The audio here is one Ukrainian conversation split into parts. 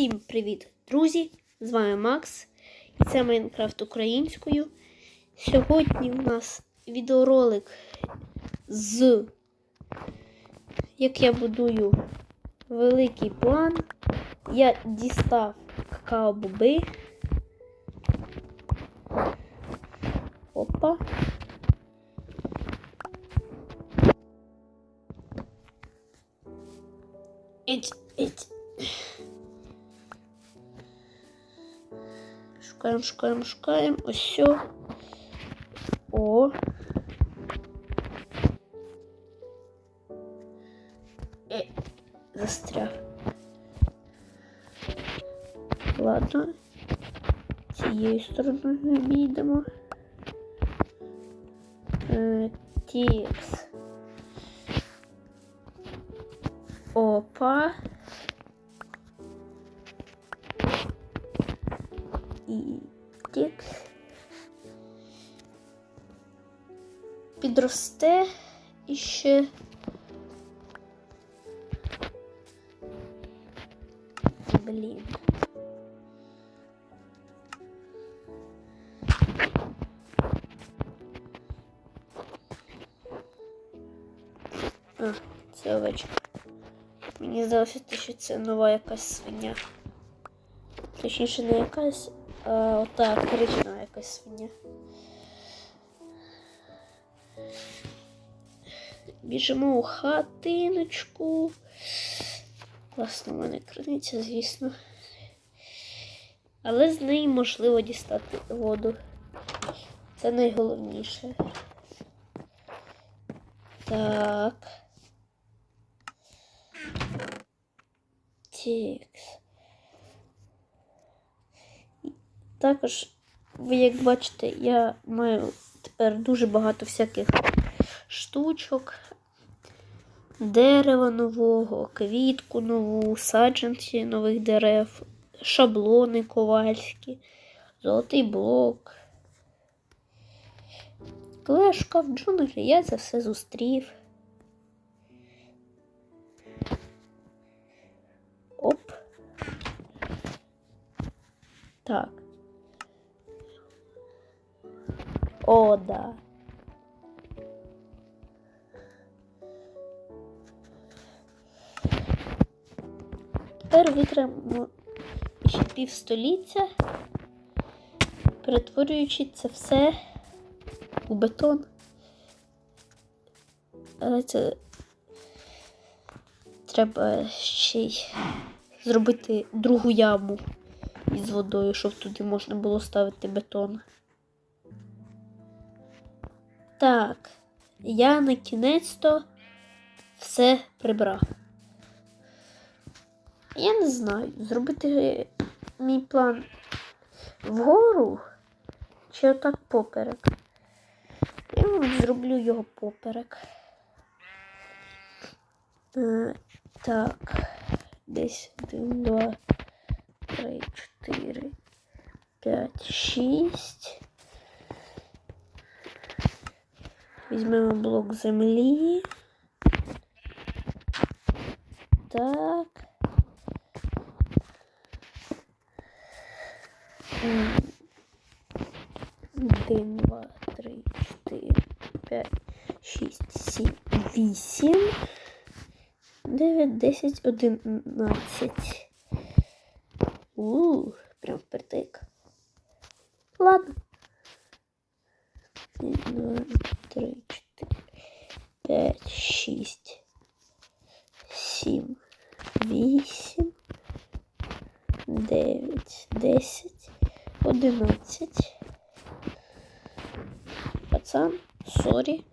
Всім привіт, друзі! З вами Макс і це Майнкрафт українською. Сьогодні у нас відеоролик з як я будую великий план. Я дістав какао-боби. Опа. Іть, іть. Шукаємо, шукаємо, шукаємо. Ось все. О. Е, застряг. Ладно. Цією стороною обійдемо. Е, Тікс. Опа. І. Підросте і ще. Блін. Це овечка. Мені здалося, що це нова якась свиня. Точніше, не якась, ота коричнева якась свиня. Біжимо у хатиночку. Класно, в мене криниця, звісно. Але з неї можливо дістати воду. Це найголовніше. Так. Тікс. Також, ви як бачите, я маю тепер дуже багато всяких штучок, дерева нового, квітку нову, саджанці нових дерев, шаблони ковальські, золотий блок. Клешка в джунглі, я це все зустрів. Оп. Так. О, да. Тепер витримаємо ще півстоліття, перетворюючи це все у бетон. Але це треба ще й зробити другу яму із водою, щоб туди можна було ставити бетон. Так, я на кінець-то все прибрав. Я не знаю, зробити мій план вгору чи отак поперек. Я мабуть, зроблю його поперек. Е, так, десь один, два, три, чотири, п'ять, шість. Візьмемо блок землі. Так. Один, два, три, чотири, п'ять, шість, сім, вісім, дев'ять, десять, одинадцять. У, прям впритик. Ладно. Три, чотири, п'ять, шість, сім, вісім, дев'ять, десять, одинадцять. Пацан, сорі.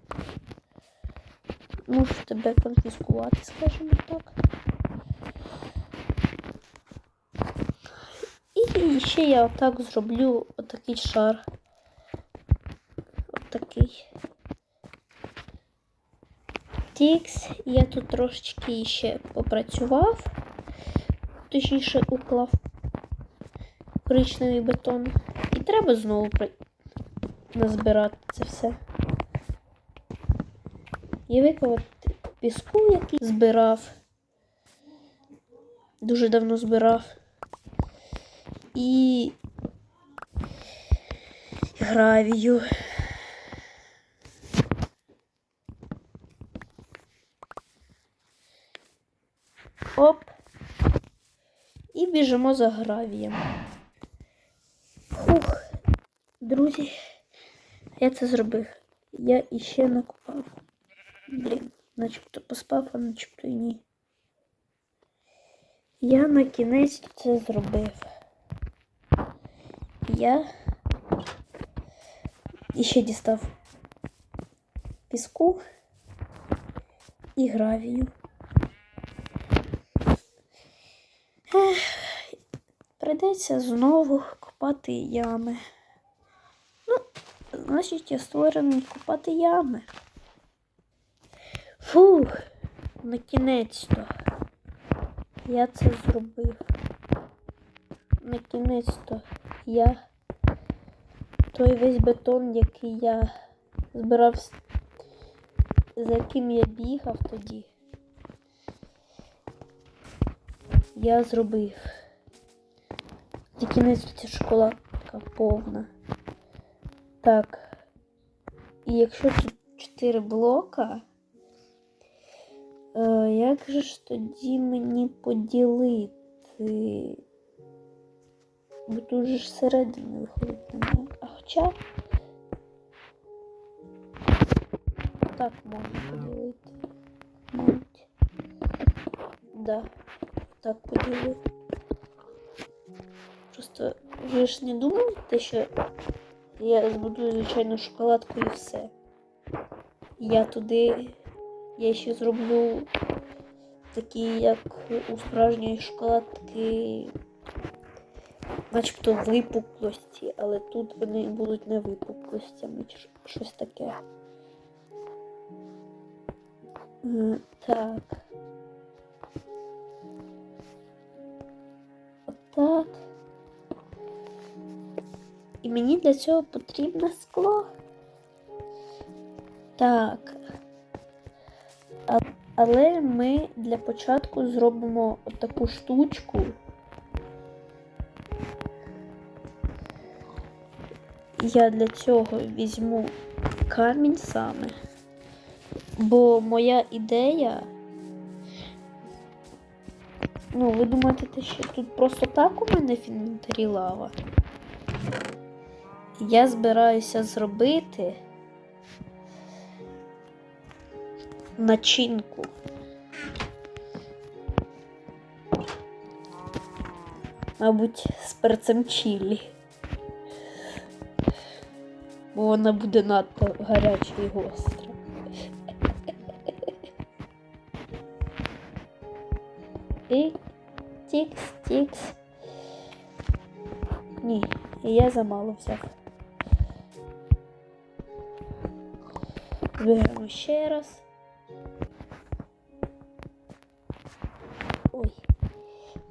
Мушу тебе конфіскувати, скажімо так. І ще я отак зроблю отакий шар. Отакий. Тікс. Я тут трошечки ще попрацював. Точніше уклав коричневий бетон. І треба знову назбирати це все. І виковати піску, який збирав. Дуже давно збирав. і гравію. Оп. І біжимо за гравієм. Фух, друзі, я це зробив. Я іще накопав. Блін, начебто поспав, а начебто і ні. Я на кінець це зробив. Я іще дістав піску і гравію. Ех, Прийдеться знову копати ями. Ну, значить, я створений копати ями. Фух, на кінець-то. Я це зробив. На кінець-то я той весь бетон, який я збирав, за яким я бігав тоді. Я зробив. На кінець ця шоколадка повна. Так. І якщо тут 4 блока, е, як же ж тоді мені поділити? Бо тут же ж середини виходить немає. А хоча. Так можна поділити. Мабуть. Да. Так поділив. Просто ви ж не думаєте, що я збудую звичайну шоколадку і все. Я туди я ще зроблю такі, як у справжньої шоколадки, начебто випуклості, але тут вони будуть не випуклостями чи щось таке. М, Так. І мені для цього потрібне скло. Так. Але ми для початку зробимо таку штучку. Я для цього візьму камінь саме. Бо моя ідея. Ну, ви думаєте, що тут просто так у мене в інвентарі лава? Я збираюся зробити начинку. Мабуть, з перцем чилі. Бо вона буде надто гаряча і гостра. І тікс, тікс. Ні, я замало взяв. Зберемо ще раз. Ой,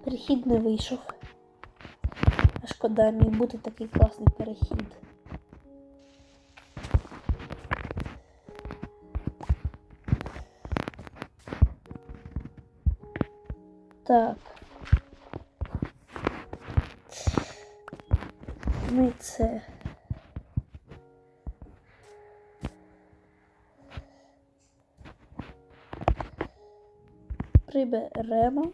перехід не вийшов. А шкода, міг бути такий класний перехід. Так. Ми це. Приберемо.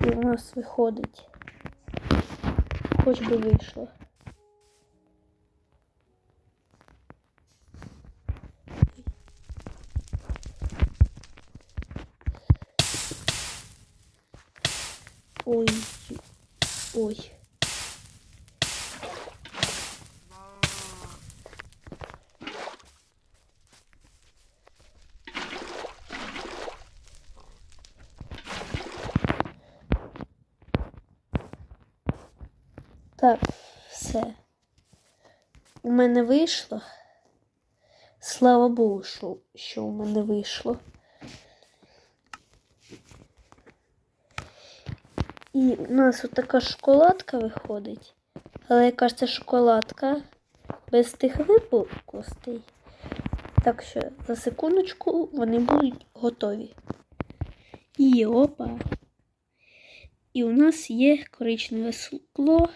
І у нас виходить. Хоч би вийшло. Ой. Ой. Так, все. У мене вийшло. Слава Богу, що, що у мене вийшло. І у нас от така шоколадка виходить. Але яка ж це шоколадка без тих випуклостей. Так що за секундочку вони будуть готові. І опа. І у нас є коричневе скло.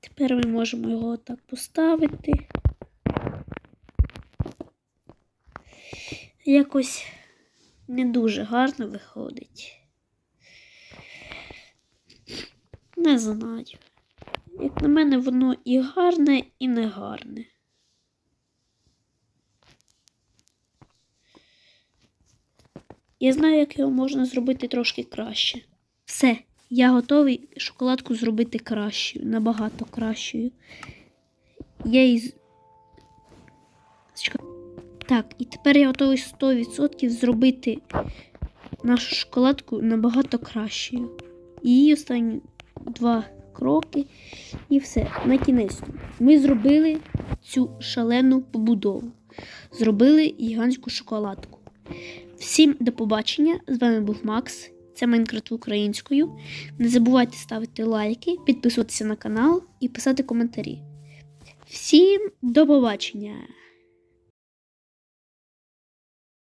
Тепер ми можемо його так поставити. Якось не дуже гарно виходить. Не знаю. Як на мене, воно і гарне, і не гарне. Я знаю, як його можна зробити трошки краще. Все, я готовий шоколадку зробити кращою, набагато кращою. Я її... Так, і тепер я готовий 100% зробити нашу шоколадку набагато кращою. І останні два кроки, і все. На кінець. Ми зробили цю шалену побудову. Зробили гігантську шоколадку. Всім до побачення! З вами був Макс. Це Майнкрафт українською. Не забувайте ставити лайки, підписуватися на канал і писати коментарі. Всім до побачення!